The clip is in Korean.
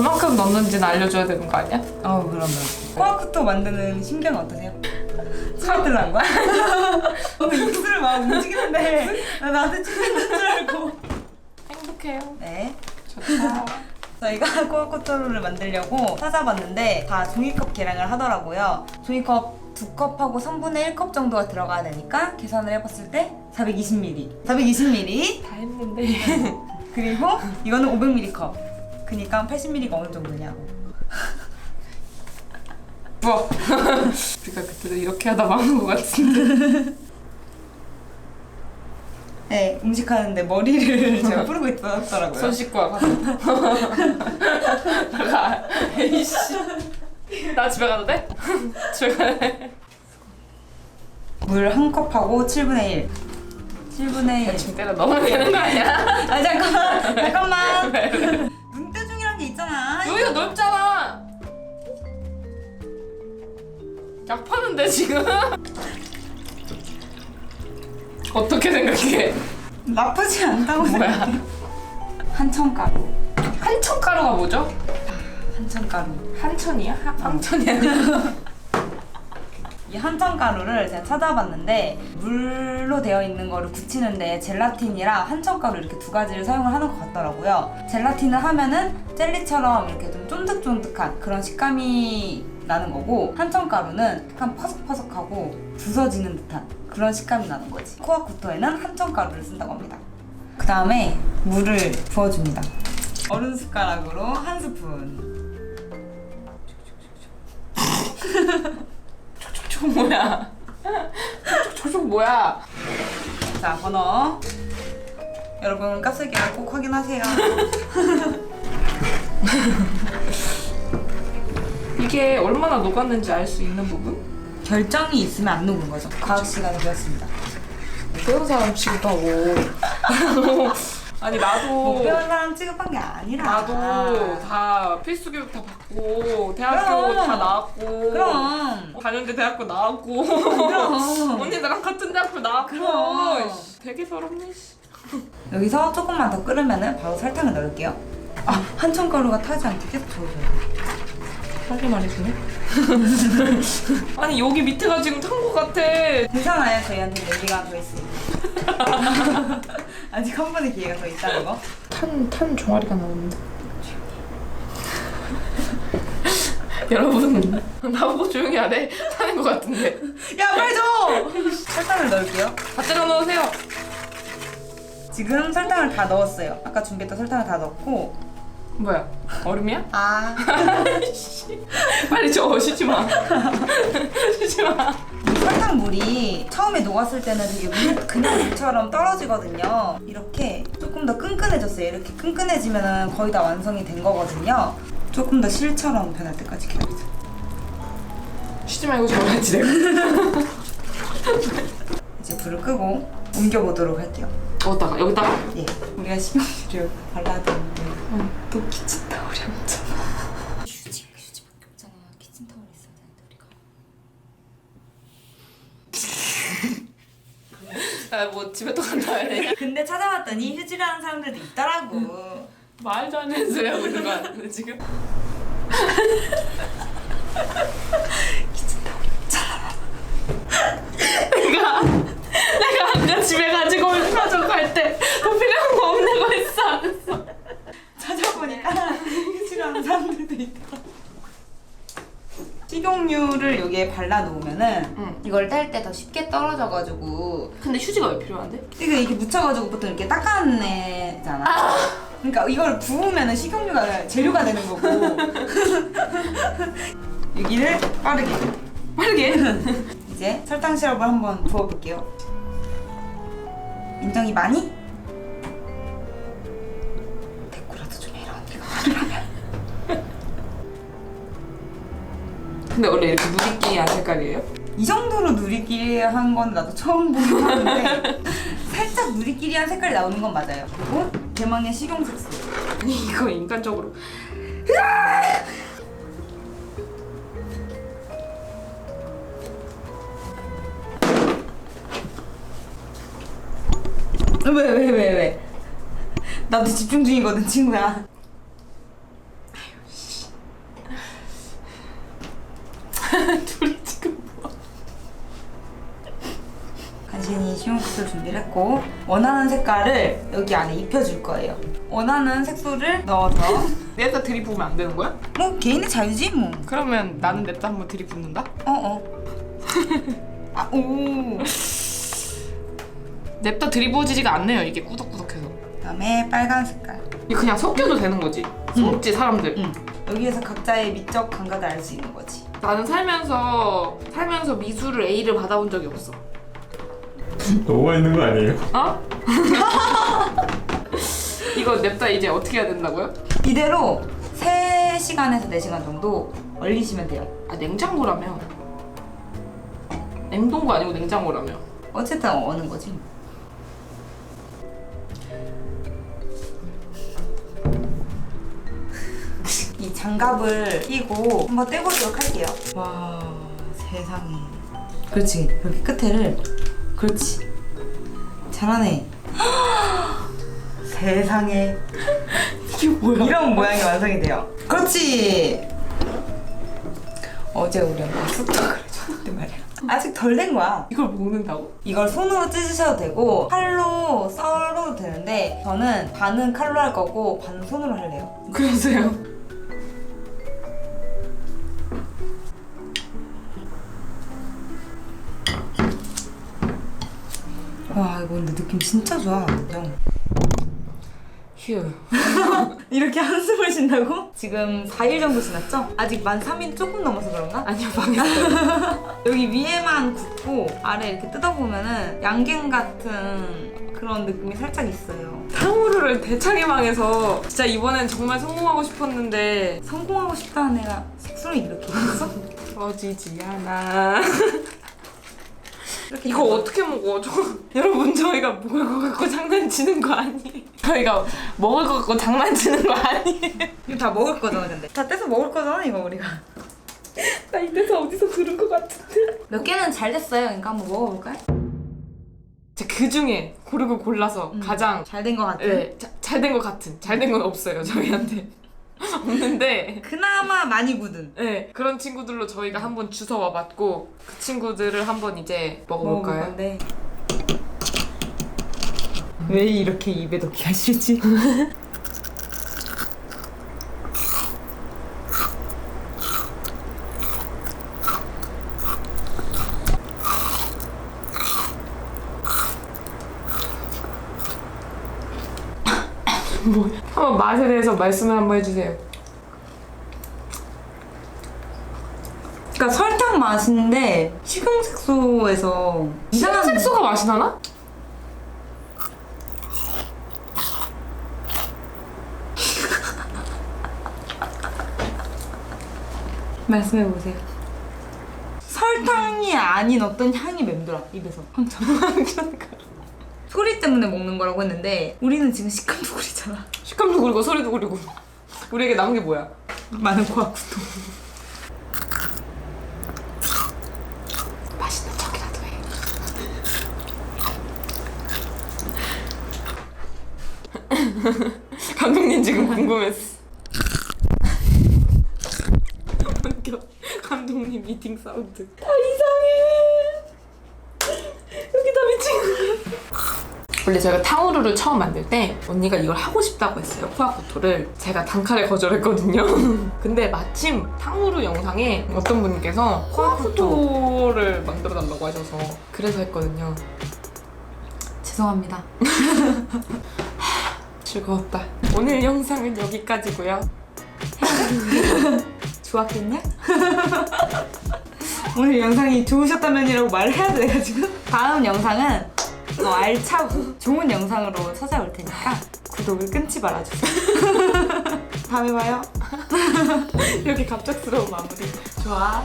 넣는지는 알려줘야 되는 거 아니야? 어 그러면 코아쿠토 만드는 신경 어떠세요? 침 들란 거야? 오늘 입술을 막 움직이는데 나 나한테 침 있는 줄 알고 행복해요. 네 좋다. 저희가 코아쿠토를 만들려고 찾아봤는데 다 종이컵 계량을 하더라고요 종이컵 두 컵하고 3분의 1컵 정도가 들어가야 되니까 계산을 해봤을 때 420ml 420ml 다 했는데. 그리고 이거는 500ml 컵 그니까 80ml가 어느 정도냐고 우와. 우리가 그때도 이렇게 하다 망한 것 같은데. 네 음식하는데 머리를 제가 풀고 있었더라고요 손 씻고 와가서. 나가. 에이씨. 나 집에 가도 돼? 집에 가야 돼. 물 한 컵하고 7분의 1 7분의 1 지금 때려 넣으면 되는 거 아니야? 아 잠깐만 잠깐만 여기가 넓잖아. 약 파는데 지금? 어떻게 생각해? 나쁘지 않다고 뭐야? 생각해 한천가루 한천 가루가 뭐죠? 한천 가루 한천이야? 하- 황천이 아니야? 이 한천 가루를 제가 찾아봤는데 물로 되어 있는 거를 굳히는데 젤라틴이랑 한천 가루 이렇게 두 가지를 사용을 하는 것 같더라고요. 젤라틴을 하면은 젤리처럼 이렇게 좀 쫀득쫀득한 그런 식감이 나는 거고 한천 가루는 약간 퍼석퍼석하고 부서지는 듯한 그런 식감이 나는 거지. 코아쿠토에는 한천 가루를 쓴다고 합니다. 그 다음에 물을 부어줍니다. 어른 숟가락으로 한 스푼 저거 뭐야? 저거 뭐야? 자 번호. 여러분 깝슬기를 꼭 확인하세요. 이게 얼마나 녹았는지 알 수 있는 부분? 결정이 있으면 안 녹은 거죠. 과학 시간이 되었습니다. 배운 사람 취급하고. 아니 못 나도 배운 사람 취급한 게 아니라. 나도 다 필수 교육 다 받고 대학교 그럼. 다 나왔고 그럼. 4년제 대학교 나왔고 그럼. 언니들랑 같은 대학교 나왔고 그럼. 씨, 되게 서럽네 씨. 여기서 조금만 더 끓으면 바로 설탕을 넣을게요. 아 한천 가루가 타지 않게 계속 저어줘야 돼 빨리 말해주네. 아니 여기 밑에가 지금 탄거 같아. 괜찮아요? 저희한테 연기가 더 있으니까. 아직 한 번의 기회가 더 있다는 거? 탄, 탄 종아리가 나오는데 여러분 나보고 조용히 하래 타는 거 같은데 야 빨리 줘! 설탕을 넣을게요 다 때려 넣으세요 지금 설탕을 다 넣었어요 아까 준비했던 설탕을 다 넣고 뭐야 얼음이야? 아 빨리 줘 쉬지 마 쉬지 마 설탕 물이 처음에 녹았을 때는 되게 물, 그냥 물처럼 떨어지거든요. 이렇게 조금 더 끈끈해졌어요. 이렇게 끈끈해지면 거의 다 완성이 된 거거든요. 조금 더 실처럼 변할 때까지 기다리세요. 쉬지 말고 내가 이제 불을 끄고 옮겨보도록 할게요. 어디다가 여기다가 예, 우리가 식용유를 발라뒀는데 또 키친타올이 없잖아. 휴지, 휴지밖에 없잖아. 키친타올 있어야 되는데 우리가. 아 뭐 집에 또 간다 해야 되냐 근데 찾아봤더니 휴지라는 사람들도 있더라고. 말도 안 되는 소리 하고 있는 거 같은데 지금 내가 내가 아까 집에 가지고 가져갈 때더 필요한 거 없냐고 했어 안 했어 찾아보니까 휴지라는 사람들도 있다. 식용유를 여기에 발라 놓으면은 응. 이걸 뗄 때 더 쉽게 떨어져가지고 근데 휴지가 왜 필요한데? 이거 이렇게 묻혀가지고 보통 이렇게 닦아내잖아. 그러니까 이걸 부으면은 식용유가 재료가 되는 거고 여기를 빠르게 빠르게 이제 설탕 시럽을 한번 부어볼게요. 인정이 많이? 대꾸라도 좀 해라 언니가 말을 하면. 근데 원래 이렇게 누리끼리한 색깔이에요? 이 정도로 누리끼리 한 건 나도 처음 보긴 하는데 살짝 누리끼리 한 색깔이 나오는 건 맞아요. 그리고 대망의 식용 색소. 이거 인간적으로 왜 왜 왜 왜, 왜? 나도 집중 중이거든 친구야. 붓을 준비를 했고 원하는 색깔을 여기 안에 입혀줄 거예요. 원하는 색소를 넣어서 냅다 들이부으면 안 되는 거야? 뭐 개인의 자유지 뭐. 그러면 나는 냅다 한번 들이붓는다? 어 어. 아 오. 냅다 들이부어지지가 않네요 이게 꾸덕꾸덕해서 그다음에 빨간 색깔. 이거 그냥 섞여도 되는 거지? 속지 사람들 응. 여기에서 각자의 미적 감각을 알 수 있는 거지. 나는 살면서 살면서 미술을 A를 받아본 적이 없어 너무가 있는 거 아니에요? 어? 이거 냅다 이제 어떻게 해야 된다고요? 이대로 3시간에서 4시간 정도 얼리시면 돼요. 아 냉장고라며 냉동고 아니고 냉장고라며 어쨌든 어는 거지. 이 장갑을 끼고 한번 떼보도록 할게요. 와 세상에. 그렇지 여기 끝에를 그렇지 잘하네. 세상에 이게 뭐야? 이런 모양이 완성이 돼요. 그렇지. 어제 우리 엄마 쑥떡을 해줬는데 말이야. 아직 덜 된 거야. 이걸 먹는다고? 이걸 손으로 찢으셔도 되고 칼로 썰어도 되는데 저는 반은 칼로 할 거고 반은 손으로 할래요. 그러세요 근데 느낌 진짜 좋아. 인정. 휴 이렇게 한숨을 쉰다고? 지금 4일 정도 지났죠? 아직 만 3일 조금 넘어서 그런가? 아니요 망했어요 여기 위에만 굽고 아래 이렇게 뜯어보면은 양갱 같은 그런 느낌이 살짝 있어요. 탕후루를 대차게 망해서 진짜 이번엔 정말 성공하고 싶었는데 성공하고 싶다는 애가 속수를 이렇게 했어? 터지지 않아 이렇게 이거 어떻게 먹어? 저, 여러분 저희가 먹을 거 갖고 장난치는 거 아니에요? 저희가 먹을 거 갖고 장난치는 거 아니에요? 이거 다 먹을 거잖아 근데. 다 떼서 먹을 거잖아 이거 우리가. 나 이때서 어디서 들은 거 같은데. 몇 개는 잘 됐어요. 그러니까 한번 먹어볼까요? 그 중에 고르고 골라서 가장 잘된 거 같아 네, 잘된 거 같은. 잘 된 건 없어요 저희한테 없는데 그나마 많이 굳은 네, 그런 친구들로 저희가 한번 주워와 봤고 그 친구들을 한번 이제 먹어볼 먹어볼까요? 건데 왜 이렇게 입에 넣기가 싫지? 한번 맛에 대해서 말씀을 한번 해주세요 그러니까 설탕 맛인데 식용색소에서 이상한 색소가 맛이 나나? 말씀해 보세요. 설탕이 아닌 어떤 향이 맴돌아 입에서. 소리 때문에 먹는 거라고 했는데 우리는 지금 식감도 구리잖아. 식감도 구리고 소리도 구리고 우리에게 남은 게 뭐야? 많은 과학구도. 맛있는 척이라도 해 감독님 지금 궁금했어 감독님 미팅 사운드 다 이상해 여기 다 미친 거야 원래 저희가 탕후루를 처음 만들 때 언니가 이걸 하고 싶다고 했어요. 후아쿠토를. 제가 단칼에 거절했거든요. 근데 마침 탕후루 영상에 어떤 분께서 후아쿠토를 만들어 달라고 하셔서. 그래서 했거든요. 죄송합니다. 즐거웠다. 오늘 영상은 여기까지고요. 좋았겠냐? 오늘 영상이 좋으셨다면이라고 말을 해야 돼 내가 지금. 다음 영상은 더 알차고 좋은 영상으로 찾아올 테니까 구독을 끊지 말아주세요. 다음에 봐요. 이렇게 갑작스러운 마무리 좋아